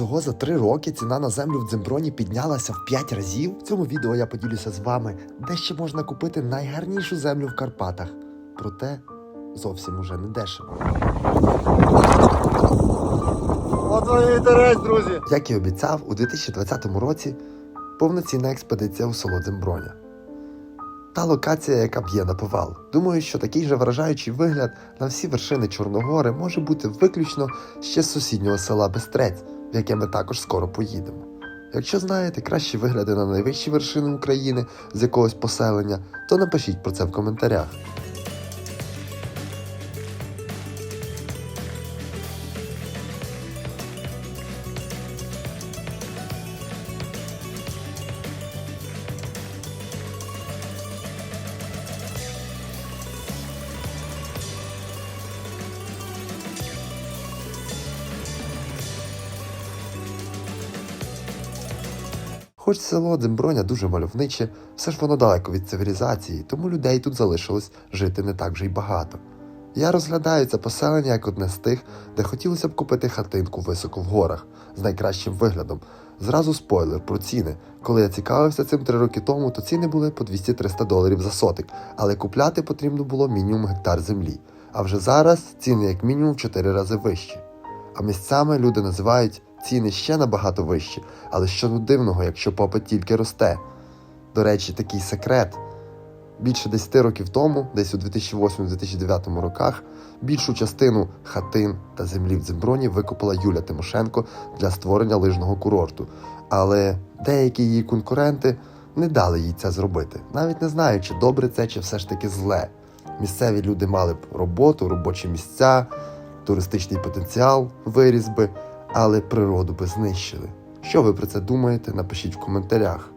Всього за три роки ціна на землю в Дземброні піднялася в 5 разів. В цьому відео я поділюся з вами, де ще можна купити найгарнішу землю в Карпатах. Проте зовсім уже не дешево. От інтерес, друзі. Як і обіцяв, у 2020 році повноцінна експедиція у село Дземброня. Та локація, яка б'є на повал. Думаю, що такий же вражаючий вигляд на всі вершини Чорногори може бути виключно ще з сусіднього села Бестрець, в яке ми також скоро поїдемо. Якщо знаєте кращі вигляди на найвищі вершини України з якогось поселення, то напишіть про це в коментарях. Хоч село Дземброня дуже мальовниче, все ж воно далеко від цивілізації, тому людей тут залишилось жити не так вже й багато. Я розглядаю це поселення як одне з тих, де хотілося б купити хатинку високо в горах з найкращим виглядом. Зразу спойлер про ціни. Коли я цікавився цим три роки тому, то ціни були по 200-300 доларів за сотик, але купляти потрібно було мінімум гектар землі. А вже зараз ціни як мінімум в 4 рази вищі. А місцями люди називають ціни ще набагато вищі, але що тут дивного, якщо попит тільки росте. До речі, такий секрет. Більше 10 років тому, десь у 2008-2009 роках, більшу частину хатин та землі в Дземброні викупила Юля Тимошенко для створення лижного курорту. Але деякі її конкуренти не дали їй це зробити, навіть не знаючи, добре це чи все ж таки зле. Місцеві люди мали б роботу, робочі місця, туристичний потенціал, виріс би, але природу би знищили. Що ви про це думаєте? Напишіть в коментарях.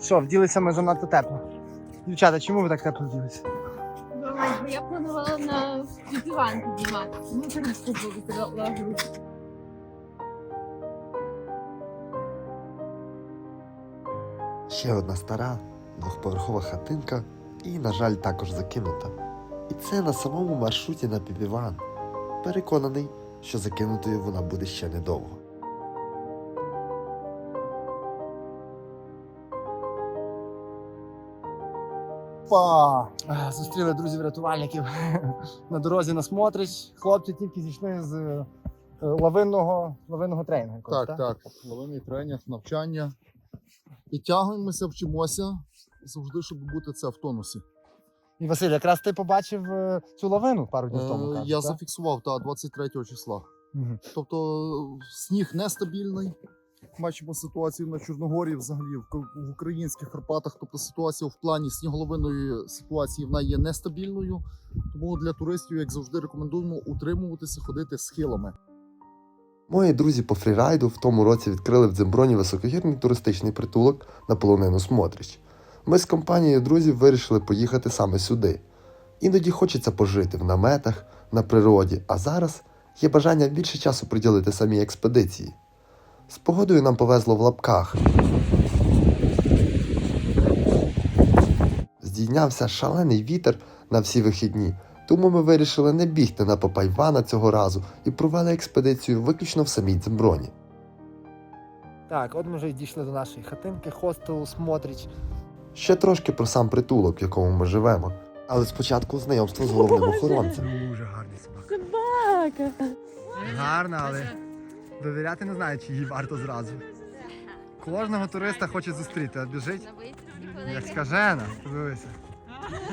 Що, вділися ми занадто тепло. Дівчата, чому ви так тепло вділися? Бо я планувала на диван піднімати. Ну, зараз буду лагеру. Ще одна стара двохповерхова хатинка і, на жаль, також закинута. І це на самому маршруті на Піпіван. Переконаний, що закинутою вона буде ще недовго. Па! Зустріли друзів-рятувальників на дорозі на Смотрич. Хлопці тільки зійшли з е, лавинного, лавинного тренінгу. Так, так. Лавинний тренінг, навчання. Підтягуємося, вчимося завжди, щоб бути це в тонусі. І Василь, якраз ти побачив е, цю лавину пару днів тому. Е, кажуть, я так? зафіксував та 23 числа. Мгм. Тобто сніг нестабільний. Бачимо ситуацію на Чорногорії, взагалі в, в українських Карпатах. Тобто ситуація в плані сніголовиної ситуації вона є нестабільною. Тому для туристів, як завжди, рекомендуємо утримуватися, ходити схилами. Мої друзі по фрірайду в тому році відкрили в Дземброні високогірний туристичний притулок на полонину Смотрич. Ми з компанією друзів вирішили поїхати саме сюди. Іноді хочеться пожити в наметах, на природі, а зараз є бажання більше часу приділити самій експедиції. З погодою нам повезло в лапках. Здійнявся шалений вітер на всі вихідні, тому ми вирішили не бігти на Попайвана цього разу і провели експедицію виключно в самій Дземброні. Так, от ми вже дійшли до нашої хатинки, хостелу Смотрич. Ще трошки про сам притулок, в якому ми живемо. Але спочатку знайомство з головним охоронцем. Дуже гарна собака. Собака. Гарна, але довіряти не знаю, чи їй варто зразу. Кожного туриста хоче зустріти, а біжить як скажена, подивися.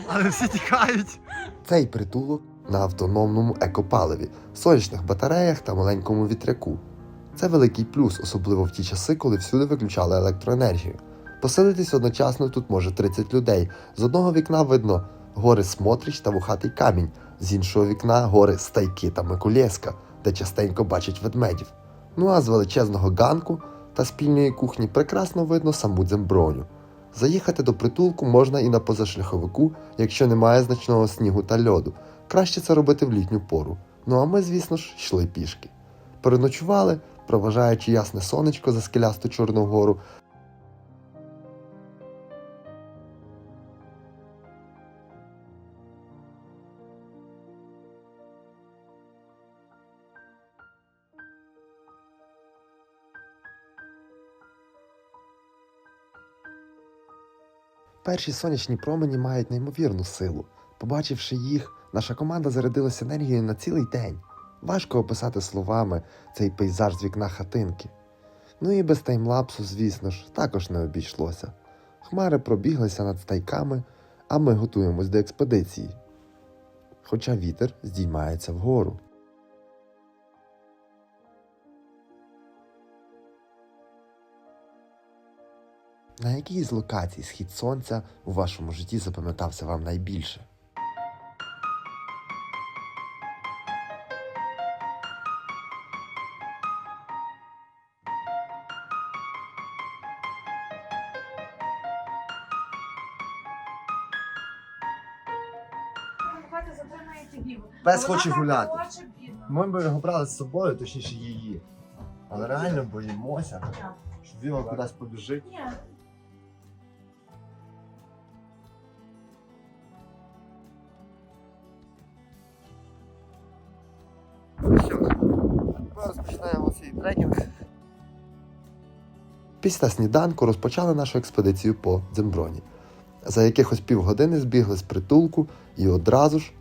Але всі тікають. Цей притулок на автономному екопаливі, сонячних батареях та маленькому вітряку. Це великий плюс, особливо в ті часи, коли всюди виключали електроенергію. Поселитись одночасно тут може 30 людей. З одного вікна видно гори Смотрич та вухатий камінь, з іншого вікна гори Стайки та Миколєска, де частенько бачать ведмедів. Ну а з величезного ганку та спільної кухні прекрасно видно саму дземброню. Заїхати до притулку можна і на позашляховику, якщо немає значного снігу та льоду. Краще це робити в літню пору. Ну а ми, звісно ж, йшли пішки. Переночували, проважаючи ясне сонечко за скелясту Чорну гору, Перші сонячні промені мають неймовірну силу. Побачивши їх, наша команда зарядилася енергією на цілий день. Важко описати словами цей пейзаж з вікна хатинки. Ну і без таймлапсу, звісно ж, також не обійшлося. Хмари пробіглися над стайками, а ми готуємось до експедиції. Хоча вітер здіймається вгору. На якій з локацій схід сонця у вашому житті запам'ятався вам найбільше? Пес хоче гуляти. Ми б його брали з собою, точніше її. Але реально боїмося, що Віва кудись побіжить. Розпочинаємо. Після сніданку розпочали нашу експедицію по Дземброні. За якихось півгодини збігли з притулку і одразу ж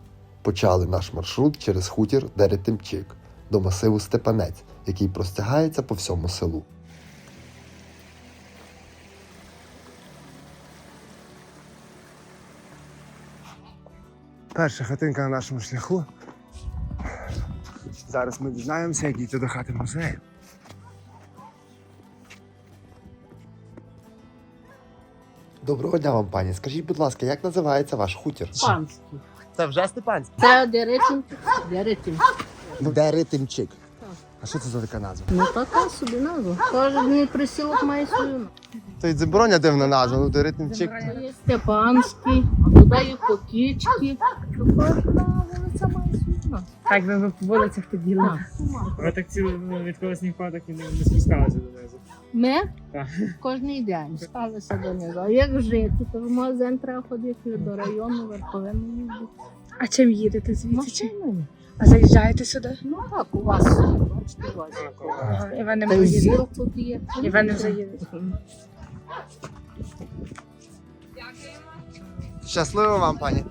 почали наш маршрут через хутір Деретимчик до масиву Степанець, який простягається по всьому селу. Перша хатинка на нашому шляху. Зараз ми дізнаємося, як дійти до хати музею. Доброго дня вам, пані. Скажіть, будь ласка, як називається ваш хутір? Панський. Це вже Степанський. Це Деритинчик. Деритинчик. Деретимчик. А що це за така назва? Ну така собі назва. Кожен присілок має свою. То й Дземброня дивна назва, ну Деретимчик. Є Степанський, а туди є Покічки. Так, ви по вулицях тоді. Ви так ціло ну, від колесних падок і не, не спускалися донизу. Ми Так. кожний день сталися донизу. А як жити? То в магазин треба ходити до району, верховину їздити. А чим їдете звідси? Машиною. А заїжджаєте сюди? Ну так, у вас. Бачите, у вас. Ага, і ви не Та й зіл тут є. І ви не заїдете. Щасливо вам, пані.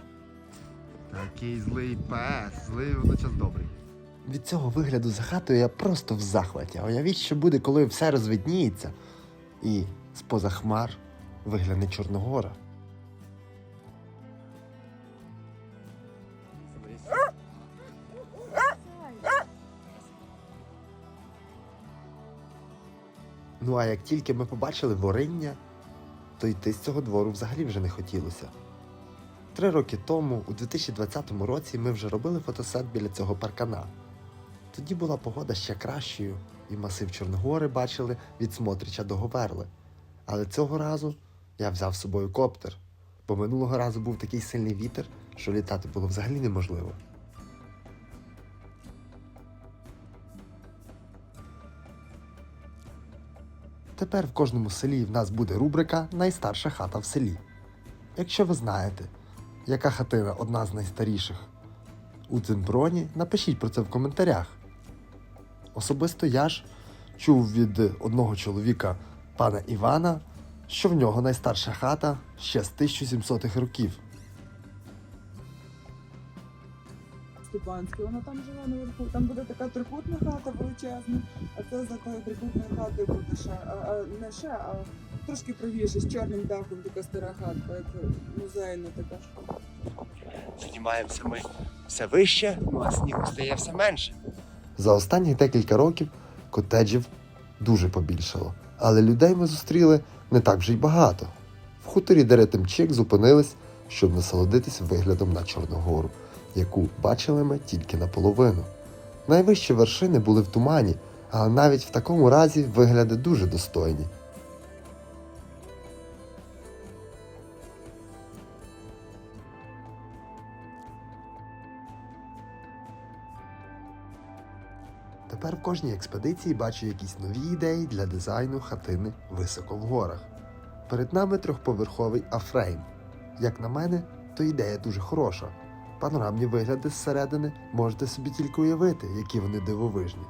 Такий злий пес, злий водночас добрий. Від цього вигляду за хатою я просто в захваті. А уявіть, що буде, коли все розвидніється. І з-поза хмар вигляне Чорногора. Ну а як тільки ми побачили вориння, то йти з цього двору взагалі вже не хотілося. Три роки тому, у 2020 році, ми вже робили фотосет біля цього паркана. Тоді була погода ще кращою, і масив Чорногори бачили від Смотрича до Говерли. Але цього разу я взяв з собою коптер, бо минулого разу був такий сильний вітер, що літати було взагалі неможливо. Тепер в кожному селі в нас буде рубрика Найстарша хата в селі. Якщо ви знаєте, яка хатина одна з найстаріших у Дзенброні, напишіть про це в коментарях. Особисто я ж чув від одного чоловіка, пана Івана, що в нього найстарша хата ще з 1700-х років. Степанське, воно там живе наверху. Там буде така трикутна хата величезна, а це за тою трикутною хатою буде ще, а, а не ще, а трошки правіше, з чорним дахом, така стара хатка, як музейна така. Піднімаємося ми все вище, ну а снігу стає все менше. За останні декілька років котеджів дуже побільшало, але людей ми зустріли не так вже й багато. В хуторі Деретимчик зупинились, щоб насолодитись виглядом на Чорногору, яку бачили ми тільки наполовину. Найвищі вершини були в тумані, але навіть в такому разі вигляди дуже достойні. Тепер в кожній експедиції бачу якісь нові ідеї для дизайну хатини високо в горах. Перед нами трьохповерховий афрейм. Як на мене, то ідея дуже хороша. Панорамні вигляди зсередини можете собі тільки уявити, які вони дивовижні.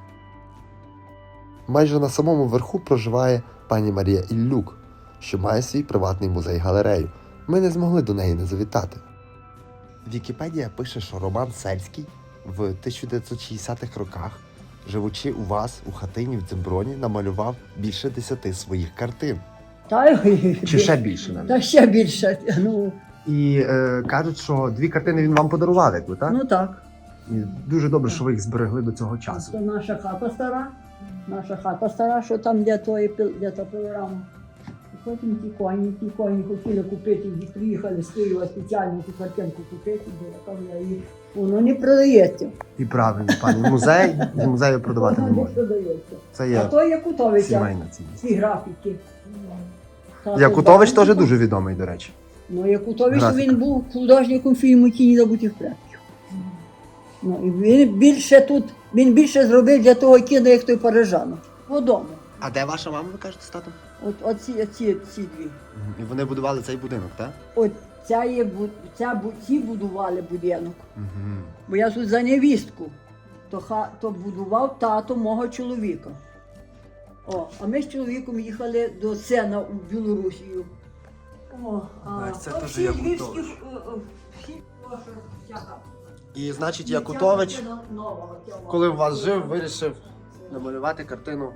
Майже на самому верху проживає пані Марія Іллюк, що має свій приватний музей-галерею, ми не змогли до неї не завітати. Вікіпедія пише, що Роман Сельський в 1960-х роках, живучи у вас у хатині в Дземброні, намалював більше десяти своїх картин. Та, Чи ще більше навіть. та ще більше. Ну, І е, кажуть, що дві картини він вам подарував, якби, так? ну так. І дуже добре, що ви їх зберегли до цього часу. Це наша хата стара. Наша хата стара, що там де пил- де та пилорама. Потім ті коні, ті коні хотіли купити, і приїхали з Києва спеціально цю картинку купити, бо я її, воно не продається. І правильно, пані. Музей з музею продавати не Воно не можна. продається. Це А є то Якутовича, сімейна цінність. ці графіки. Тато Якутович теж дуже відомий, до речі. Ну, Якутович то Графіка. він був художником фільму Тіні забутих предків. Ну, і він більше тут, він більше зробив для того кіно, як той парижанок. Подому. А де ваша мама, ви кажете, з татом? От, от ці, ці, ці дві. І вони будували цей будинок, так? От ця є, ця, ці будували будинок. Угу. Бо я тут за невістку. То, ха, то будував тато мого чоловіка. О, а ми з чоловіком їхали до сена у Білорусію. О, а це теж всі львівські, е, е, всі всяка. І значить, Якутович, коли у вас жив, вирішив намалювати картину,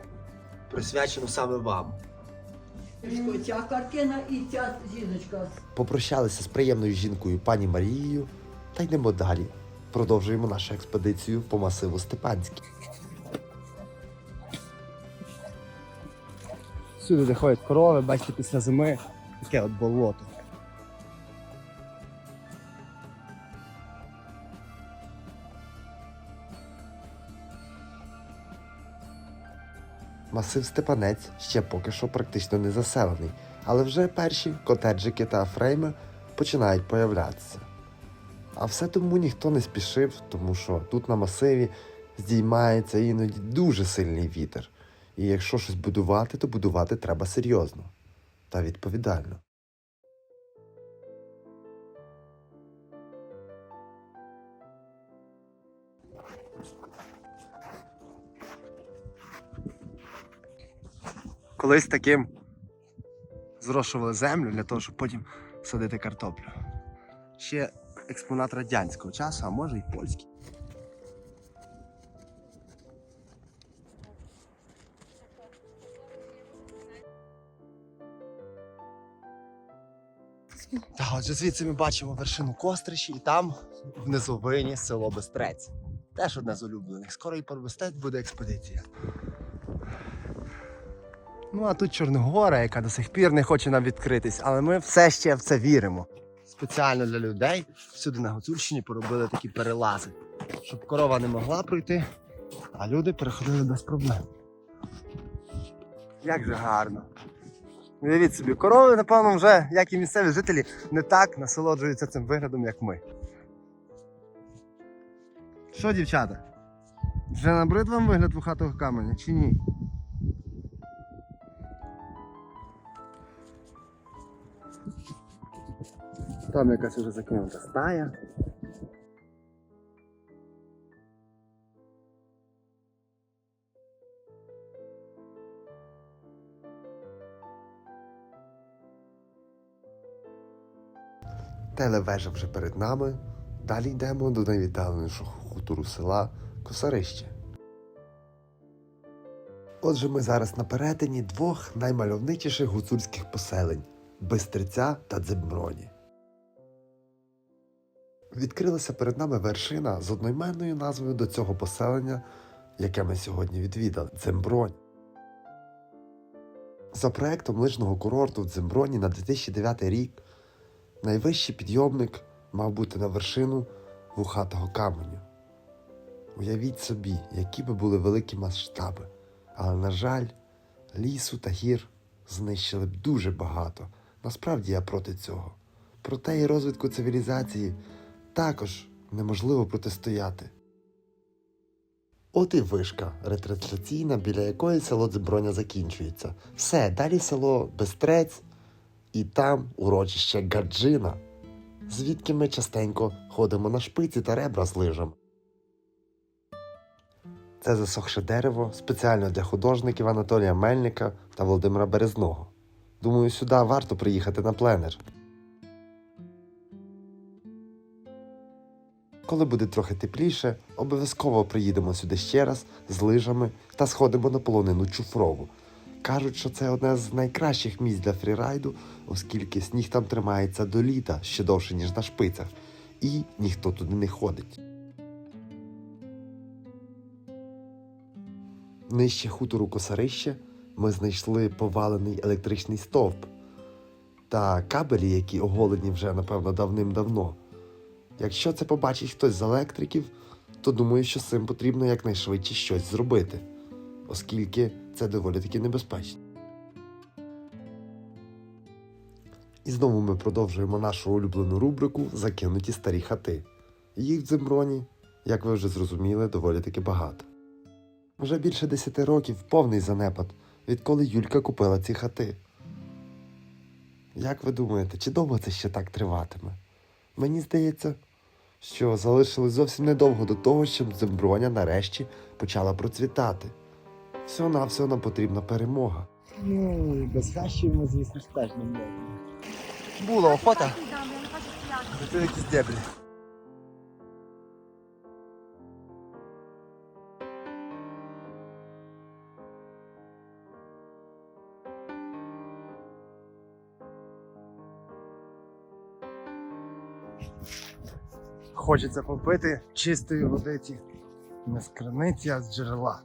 присвячену саме вам. Ця картина і ця жіночка. Попрощалися з приємною жінкою пані Марією та йдемо далі. Продовжуємо нашу експедицію по масиву Степанський. Всюди, де ходять корови, бачите, після зими таке от болото. Масив Степанець ще поки що практично не заселений, але вже перші котеджики та фрейми починають появлятися. А все тому ніхто не спішив, тому що тут на масиві здіймається іноді дуже сильний вітер. І якщо щось будувати, то будувати треба серйозно та відповідально. Колись таким зрошували землю для того, щоб потім садити картоплю. Ще експонат радянського часу, а може й польський. Так, отже, звідси ми бачимо вершину Костричі, і там в низовині село Бестрець. Теж одне з улюблених. Скоро і про Бестрець буде експедиція. Ну а тут Чорногора, яка до сих пір не хоче нам відкритись, але ми все ще в це віримо. Спеціально для людей всюди на Гуцульщині поробили такі перелази, щоб корова не могла пройти, а люди переходили без проблем. Як же гарно. Уявіть собі, корови, напевно, вже, як і місцеві жителі, не так насолоджуються цим виглядом, як ми. Що, дівчата? Вже набрид вам вигляд вухатого каменя чи ні? Там якась уже закинута стая. Телевежа вже перед нами. Далі йдемо до найвіддаленішого хутору села Косарище. Отже, ми зараз на перетині двох наймальовничіших гуцульських поселень Бистриця та Дземброні. Відкрилася перед нами вершина з одноіменною назвою до цього поселення, яке ми сьогодні відвідали Дзембронь. За проектом лижного курорту в Дземброні на 2009 рік найвищий підйомник мав бути на вершину вухатого каменю. Уявіть собі, які би були великі масштаби, але, на жаль, лісу та гір знищили б дуже багато. Насправді я проти цього. Проте і розвитку цивілізації також неможливо протистояти. От і вишка ретрансляційна, біля якої село Дзеброня закінчується. Все, далі село Бестрець, і там урочище Гаджина, звідки ми частенько ходимо на шпиці та ребра з лижами. Це засохше дерево спеціально для художників Анатолія Мельника та Володимира Березного. Думаю, сюди варто приїхати на пленер. Коли буде трохи тепліше, обов'язково приїдемо сюди ще раз з лижами та сходимо на полонину Чуфрову. Кажуть, що це одне з найкращих місць для фрірайду, оскільки сніг там тримається до літа ще довше, ніж на шпицях, і ніхто туди не ходить. Нижче хутору Косарище ми знайшли повалений електричний стовп та кабелі, які оголені вже, напевно, давним-давно. Якщо це побачить хтось з електриків, то думаю, що з цим потрібно якнайшвидше щось зробити, оскільки це доволі таки небезпечно. І знову ми продовжуємо нашу улюблену рубрику Закинуті старі хати. Їх в Дзимброні, як ви вже зрозуміли, доволі таки багато. Вже більше 10 років повний занепад, відколи Юлька купила ці хати. Як ви думаєте, чи довго це ще так триватиме? Мені здається, що залишилось зовсім недовго до того, щоб Дземброня нарешті почала процвітати. Всього на всього нам потрібна перемога. Ну, без хащів ми, звісно, теж не можемо. Була охота. Це якісь дебрі. Хочеться попити чистої водиці. Не з криниці, а з джерела.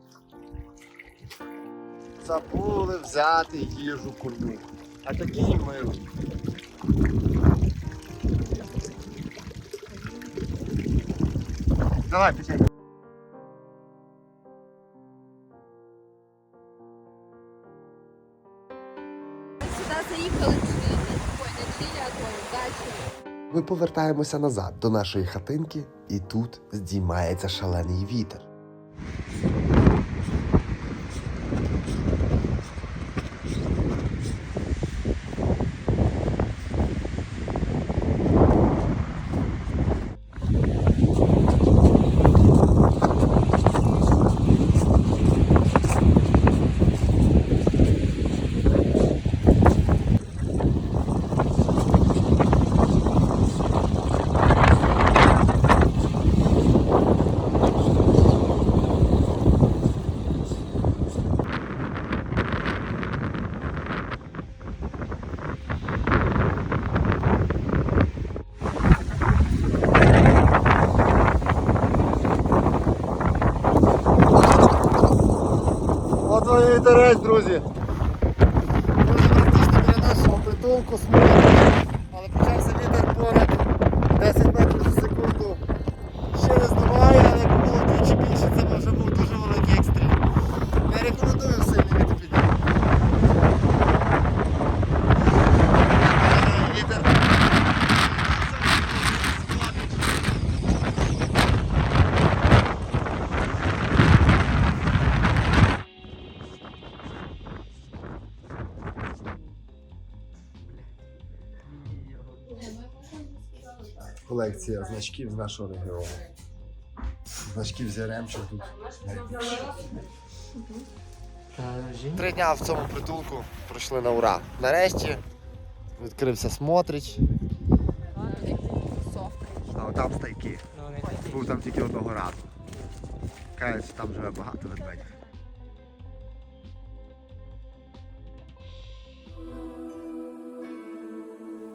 Забули взяти їжу коню. А такий милий. Давай, печень. Ми повертаємося назад до нашої хатинки, і тут здіймається шалений вітер. От вам і вітерець, друзі. Дуже практично біля нашого Колекція значків з нашого регіону. Значків з Яремча тут найбільше. Три дня в цьому притулку пройшли на ура. Нарешті відкрився смотрич. А отам стайки. Був там тільки одного разу. Кажуть, там живе багато ведмедів.